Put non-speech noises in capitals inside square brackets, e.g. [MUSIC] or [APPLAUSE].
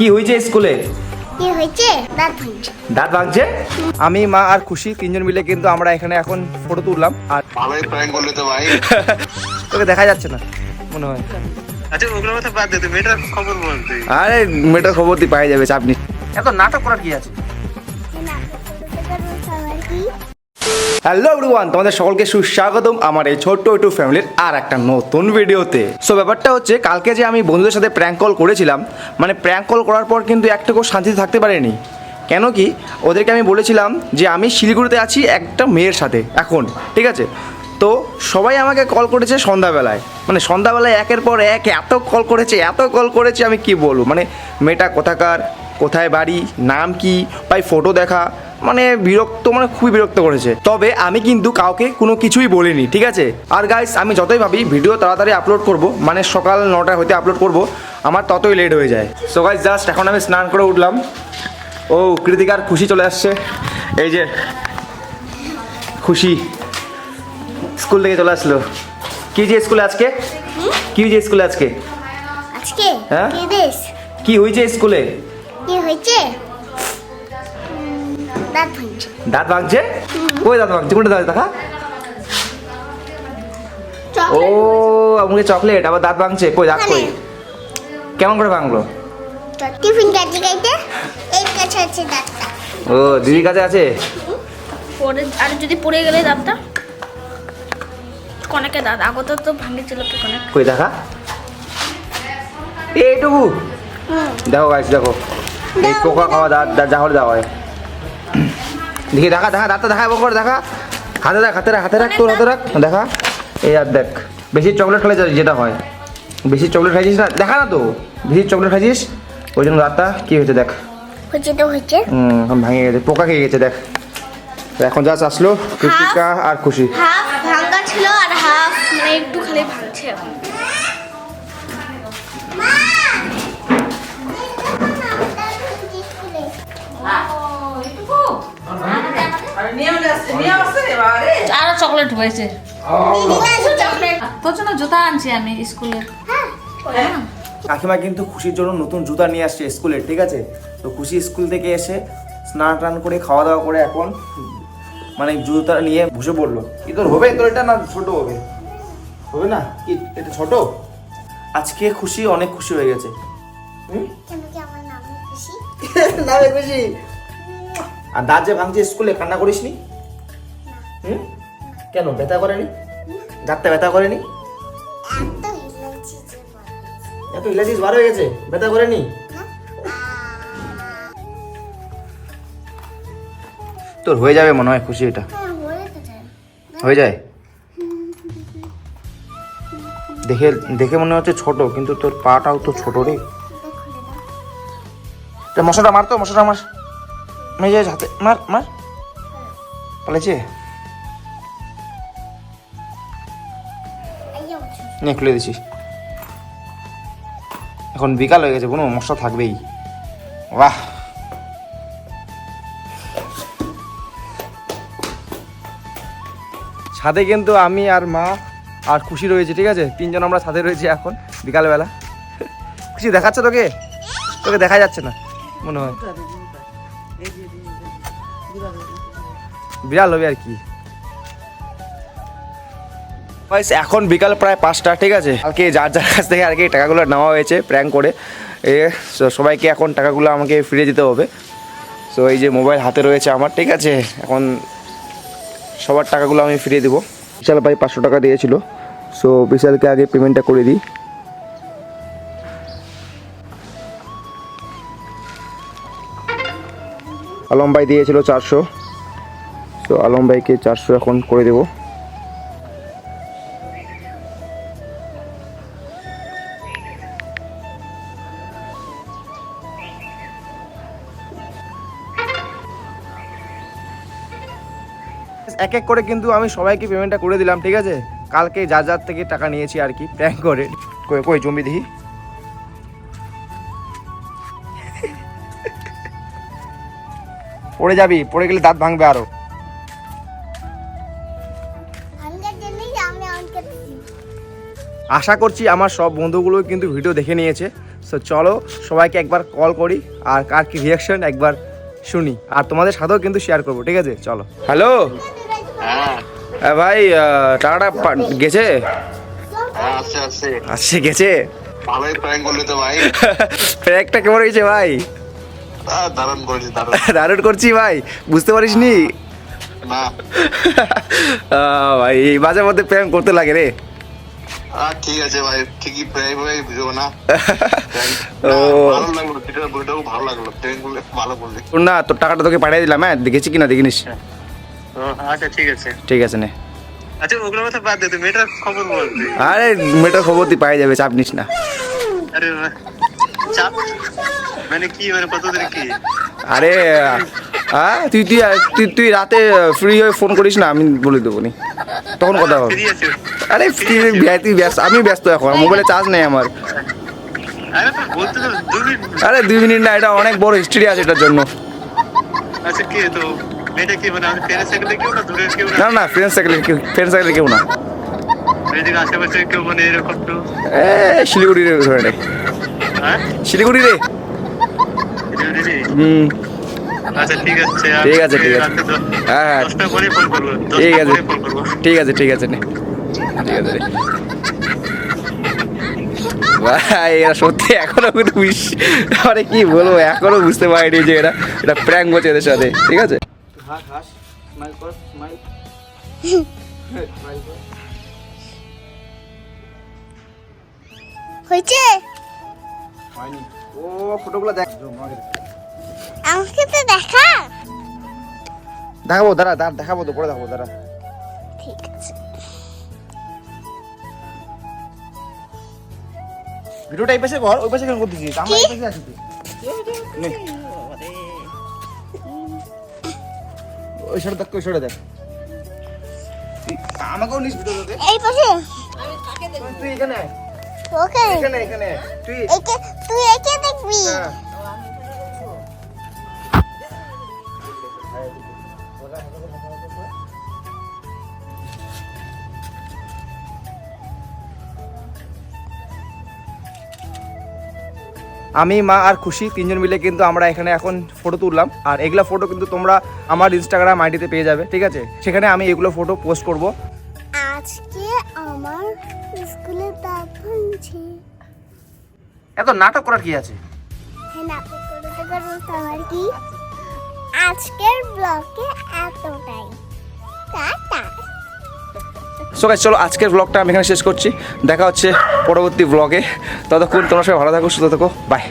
কি হয়েছে স্কুলে? কি হয়েছে? দাঁত ভাঙছে। দাঁত ভাঙছে? আমি মা আর খুশি তিনজন মিলে কিন্তু আমরা এখানে এখন ফটো তুললাম। আর ভালোই প্র্যাঙ্ক করলে তো ভাই। [LAUGHS] তোকে দেখা যাচ্ছে না মনে হয়। আচ্ছা ওগুলোর কথা বাদ দে তুই মেয়েটার খবর বল তুই। আরে মেয়েটার খবর দিয়ে পাই যাবে চাপ এখন এত নাটক করার কি আছে? হ্যালো এভরিওয়ান তোমাদের সকলকে সুস্বাগতম আমার এই ছোট্ট একটু ফ্যামিলির আর একটা নতুন ভিডিওতে সো ব্যাপারটা হচ্ছে, কালকে যে আমি বন্ধুদের সাথে প্র্যাঙ্ক কল করেছিলাম মানে প্র্যাঙ্ক কল করার পর কিন্তু একটুকু শান্তিতে থাকতে পারেনি। কেন কি? ওদেরকে আমি বলেছিলাম যে আমি শিলিগুড়িতে আছি একটা মেয়ের সাথে, এখন, ঠিক আছে? তো সবাই আমাকে কল করেছে সন্ধ্যাবেলায়। মানে সন্ধ্যাবেলায় একের পর এক এত কল করেছে, এত কল করেছে, আমি কি বলব? মানে মেয়েটা কোথাকার, কোথায় বাড়ি, নাম কি, ভাই ফটো দেখা মানে বিরক্ত মানে খুবই বিরক্ত করেছে। তবে আমি কিন্তু কাউকে কোনো কিছুই বলিনি ঠিক আছে? আর গাইস আমি যতই ভাবি ভিডিও তাড়াতাড়ি আপলোড করব মানে সকাল নটা হইতে আপলোড করব আমার ততই লেট হয়ে যায়। সো গাইস জাস্ট এখন আমি স্নান করে উঠলাম। ও কৃতিকার খুশি চলে আসছে। এই যে খুশি স্কুল থেকে চলে আসলো। কি যে স্কুলে আজকে? কি যে স্কুলে আজকে? আজকে? হ্যাঁ? কি হয়েছে স্কুলে? কি হয়েছে? দাঁত ভাঙছে। দাঁত ভাঙছে? ওই দাঁত ভাঙছে? কোনটা দাঁত? দেখা। ও আমাকে চকলেট আবার দাঁত ভাঙছে। কই দাঁত কই? কেমন করে ভাঙলো? টিফিন কাটতে কাটতে এই কাছে আছে দাঁতটা। ও দিদির কাছে আছে? পরে আর যদি পড়ে গেলে দাঁতটা? কনেকে দাঁত আগত তো ভাঙেছিল কি কনেক কই দেখা। এইটুকু দেখো গাইস দেখো। এই পোকা খাওয়া দাঁত দাঁত যা হলে দেওয়া হয়। দেখি দেখা দেখা দাঁতটা দেখা এবং করে দেখা। হাতে রাখ হাতে রাখ হাতে রাখ তোর হাতে রাখ দেখা। এই আর দেখ বেশি চকলেট খেলে যেটা হয়। বেশি চকলেট খাইছিস না দেখা না তো। বেশি চকলেট খাইছিস? ওই জন্য দাঁতটা কি হয়েছে দেখ। হয়েছে তো হয়েছে। হুম ভেঙে গেছে পোকা খেয়ে গেছে দেখ। এখন জাস্ট আসলো কৃতিকা আর খুশি। হাফ ভাঙা ছিল আর হাফ মানে একটু খালি ভাঙছে। চকলেট হয়েছে। তোর জন্য জুতা আনছি আমি স্কুলের কাকিমা কিন্তু খুশির জন্য নতুন জুতা নিয়ে আসছে স্কুলে ঠিক আছে? তো খুশি স্কুল থেকে এসে স্নান টান করে খাওয়া দাওয়া করে এখন মানে জুতা নিয়ে বসে পড়ল। কি তোর হবে? তোর এটা না ছোট হবে? হবে না? কি এটা ছোট? আজকে খুশি অনেক খুশি হয়ে গেছে। হুম? কেন কি আমার নাম [LAUGHS] খুশি? না রে খুশি আর দাঁত যে ভাঙছে স্কুলে কান্না করিস নি। হুম? কেন ব্যথা করেনি? দাঁতটা ব্যথা করেনি? এত ইলাচিস বার হয়ে গেছে ব্যথা করেনি? তোর হয়ে যাবে মনে হয় খুশি এটা। হ্যাঁ, হয়ে যায়। দেখে দেখে মনে হচ্ছে ছোট কিন্তু তোর পাটাও তো ছোট রে। তা মশাটা মার তো মশাটা মার। মেয়ে যায় হাতে মার মার। পালেছে নে, খুলে দিছি এখন বিকাল হয়ে গেছে কোনো মশা থাকবেই। বাহ। ছাদে কিন্তু আমি আর মা আর খুশি রয়েছে, ঠিক আছে? তিনজন আমরা ছাদে রয়েছি এখন, বিকালবেলা। খুশি দেখাচ্ছে তোকে? তোকে দেখা যাচ্ছে না, মনে হয়। বিড়াল হবে আর কি। Guys, এখন বিকাল প্রায় পাঁচটা ঠিক আছে? কালকে যার যার কাছ থেকে আর কি টাকাগুলো নেওয়া হয়েছে প্র্যাঙ্ক করে এ সবাইকে এখন টাকাগুলো আমাকে ফিরে দিতে হবে। সো এই যে মোবাইল হাতে রয়েছে আমার ঠিক আছে? এখন সবার টাকাগুলো আমি ফিরিয়ে দেবো। বিশাল ভাই পাঁচশো টাকা দিয়েছিল সো বিশালকে আগে পেমেন্টটা করে দিই। আলম ভাই দিয়েছিল চারশো তো আলম ভাইকে চারশো এখন করে দেবো। এক এক করে কিন্তু আমি সবাইকে পেমেন্টটা করে দিলাম ঠিক আছে? কালকে যার যার থেকে টাকা নিয়েছি আর কি প্র্যাঙ্ক করে। কই জমি দেখি পড়ে যাবি পড়ে গেলে দাঁত ভাঙবে আরও। আশা করছি আমার সব বন্ধুগুলো কিন্তু ভিডিও দেখে নিয়েছে। সো চলো সবাইকে একবার কল করি আর কার কি রিয়াকশন একবার শুনি আর তোমাদের সাথেও কিন্তু শেয়ার করব ঠিক আছে? চলো। হ্যালো হ্যাঁ ভাই টাকাটা গেছে? হ্যাঁ আসছে আসছে আসছে গেছে প্র্যাকটা [LAUGHS] কেমন হয়েছে ভাই? [LAUGHS] দারুণ করছি ভাই বুঝতে পারিস নি। [LAUGHS] ভাই এই মাঝে মধ্যে প্র্যাঙ্ক করতে লাগে রে। ঠিক আছে ভাই ঠিকই হয়ে ভিডিও না। [LAUGHS] ভালো লাগল ভালো তোর টাকাটা তোকে পাঠিয়ে দিলাম হ্যাঁ? দেখেছি কিনা দেখিনিস? ও, আচ্ছা ঠিক আছে। ঠিক আছে নে। আচ্ছা ওগুলোর কথা বাদ দে তুই মেয়েটার খবর বল। আরে মেয়েটার খবর তুই পাই যাবে চাপ নিস না। আরে চাপ? মানে কি মানে কতদিন কি? আরে হ্যাঁ তুই তুই তুই তুই রাতে ফ্রি হয়ে ফোন করিস না আমি বলে দেবো নি। তখন কথা হবে আরে তুই ব্যস্ত আমি ব্যস্ত এখন মোবাইলে চার্জ নেই আমার। আরে দুই মিনিট না এটা অনেক বড় হিস্ট্রি আছে এটার জন্য। আচ্ছা কে তো? মেয়েটা মানে না? না? ফ্রেন্ড সাইকেলে ফ্রেন্ড সাইকেলে কেউ না। মানে এ শিলিগুড়ি রে ধরে হ্যাঁ? শিলিগুড়ি রে? হুম। আচ্ছা ঠিক আছে ঠিক আছে, ঠিক আছে। হ্যাঁ, হ্যাঁ। ঠিক আছে। ঠিক আছে ঠিক আছে নে। ঠিক আছে ভাই এরা সত্যি এখনও কিন্তু আরে কি বলব এখনও বুঝতে পারিনি যে এরা এটা প্র্যাঙ্ক করছে এদের সাথে ঠিক আছে? হাস হাস স্মাইল কর স্মাইল হয়েছে? ও ফটোগুলো দেখ। আমাকে তো দেখা। দেখাবো দাঁড়া দাঁড়া দেখাবো তো পরে দেখাবো দাঁড়া। ঠিক আছে। ভিডিওটা এই পাশে কর ওই পাশে কেন করতেছিস? আমরা এই পাশে। নে। ওই সাইডে দেখ ওই সাইডে দেখ। তুই আমাকেও নিস ভিডিওতে এই পাশে। তুই এখানে ওকে। এখানে এখানে তুই। তুই একে দেখবি? আমি মা আর খুশি তিনজন মিলে কিন্তু আমরা এখানে এখন ফটো তুললাম। আর এগুলো ফটো কিন্তু তোমরা আমার ইনস্টাগ্রাম আইডিতে পেয়ে যাবে ঠিক আছে? সেখানে আমি এগুলো ফটো পোস্ট করব। আজকে আমার স্কুলে এত নাটক করার কি আছে? হ্যাঁ নাটক করতে পারব তোমার কি? আজকের ব্লগে এতটাই। সো গাইজ চলো আজকের ব্লগটা আমি এখানে শেষ করছি। দেখা হচ্ছে পরবর্তী ব্লগে ততক্ষণ তোমার সবাই ভালো থাকো, সুস্থ থাকো। বাই